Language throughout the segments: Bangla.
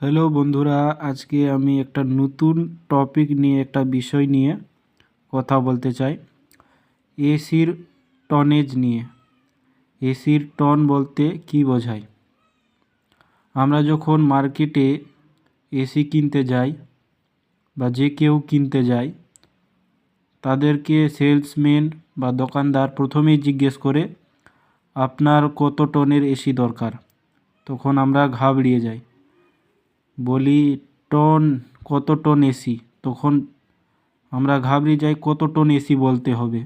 হ্যালো বন্ধুরা, আজকে আমি একটা নতুন টপিক নিয়ে, একটা বিষয় নিয়ে কথা বলতে চাই। এসির টনেজ নিয়ে। এসির টন বলতে কী বোঝায়? আমরা যখন মার্কেটে এসি কিনতে যাই বা যে কেউ কিনতে যায় তাদেরকে সেলসম্যান বা দোকানদার প্রথমেই জিজ্ঞেস করে, আপনার কত টনের এসি দরকার? তখন আমরা ঘাবড়িয়ে যাই। বলি, টন, কত টন এসি? তখন আমরা ঘাবড়ে যাই, কত টন এসি বলতে হবে?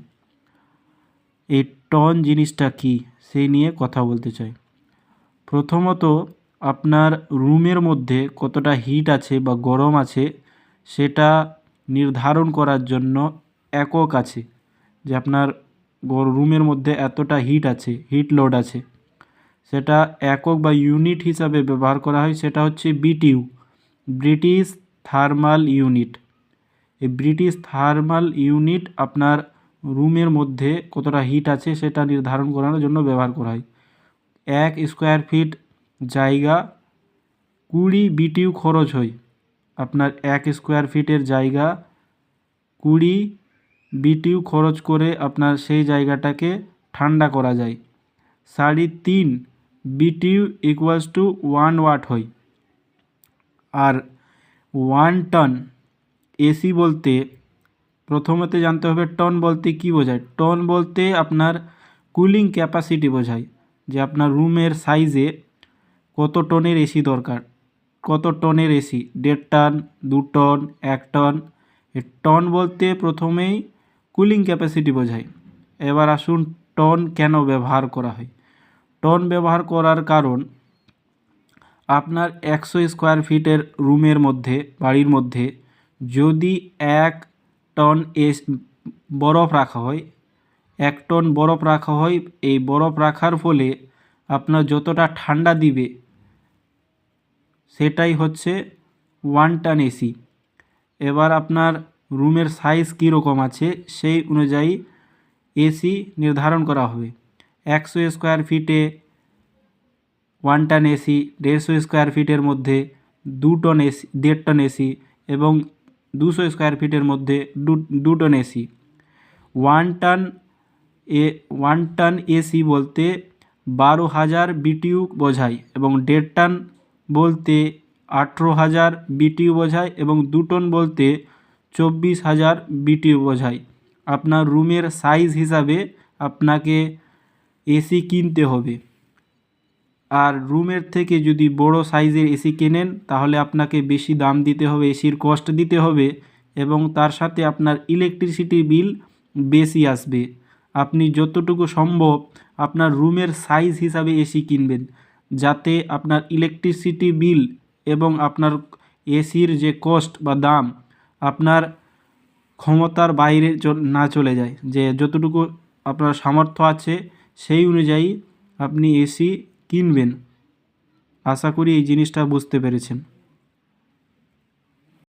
এই টন জিনিসটা কি? সেই নিয়ে কথা বলতে চাই। প্রথমত, আপনার রুমের মধ্যে কতটা হিট আছে বা গরম আছে, সেটা নির্ধারণ করার জন্য একক আছে, যে আপনার রুমের মধ্যে এতটা হিট আছে, হিট লোড আছে। সেটা একক বা ইউনিট হিসাবে ব্যবহার করা হয়, সেটা হচ্ছে বিটিউ। British thermal unit. এই ব্রিটিশ থার্মাল ইউনিট আপনার রুমের মধ্যে কতটা হিট আছে সেটা নির্ধারণ করানোর জন্য ব্যবহার করা হয়। এক স্কোয়ার ফিট জায়গা কুড়ি বিটিউ খরচ হয়। আপনার এক স্কোয়ার ফিটের জায়গা কুড়ি বিটিউ খরচ করে আপনার সেই জায়গাটাকে ঠান্ডা করা যায়। সাড়ে তিন BTU equals to one watt হয়। আর ওয়ান টন এসি বলতে প্রথমতে জানতে হবে টন বলতে কী বোঝায়? টন বলতে আপনার কুলিং ক্যাপাসিটি বোঝায়, যে আপনার রুমের সাইজে কত টনের এসি দরকার, কত টনের এসি দেড় টন দু টন এক টন টন বলতে প্রথমেই কুলিং ক্যাপাসিটি বোঝায়। এবার আসুন টন কেন ব্যবহার করা হয়? টন ব্যবহার করার কারণ আপনার একশো স্কোয়ার ফিটের রুমের মধ্যে, বাড়ির মধ্যে যদি এক টন এস বরফ রাখা হয়, এক টন বরফ রাখা হয়, এই বরফ রাখার ফলে আপনার যতটা ঠান্ডা দিবে, সেটাই হচ্ছে ওয়ান টন এসি এবার আপনার রুমের সাইজ কীরকম আছে, সেই অনুযায়ী এসি নির্ধারণ করা হবে। একশো স্কোয়ার ফিটে ওয়ান টন এসি, দেড়শো স্কোয়ার ফিটের মধ্যে দু টন এসি, দেড় টন এসি এবং দুশো স্কোয়ার ফিটের মধ্যে দু দু টন এসি। ওয়ান টন এ, ওয়ান টন এসি বলতে বারো হাজার বিটিউ বোঝায় এবং দেড় টন বলতে আঠেরো হাজার বিটিউ বোঝায় এবং দু টন বলতে চব্বিশ হাজার বিটিউ বোঝায়। আপনার রুমের সাইজ হিসাবে আপনাকে এসি কিনতে হবে। আর রুমের থেকে যদি বড় সাইজের এসি কেনেন, তাহলে আপনাকে বেশি দাম দিতে হবে, এসির কস্ট দিতে হবে এবং তার সাথে আপনার ইলেকট্রিসিটি বিল বেশি আসবে। আপনি যতটুকু সম্ভব আপনার রুমের সাইজ হিসাবে এসি কিনবেন, যাতে আপনার ইলেকট্রিসিটি বিল এবং আপনার এসির যে কস্ট বা দাম আপনার ক্ষমতার বাইরে না চলে যায়। যে যতটুকু আপনার সামর্থ্য আছে, সেই অনুযায়ী আপনি এসি কিনবেন। আশা করি এই জিনিসটা বুঝতে পেরেছেন।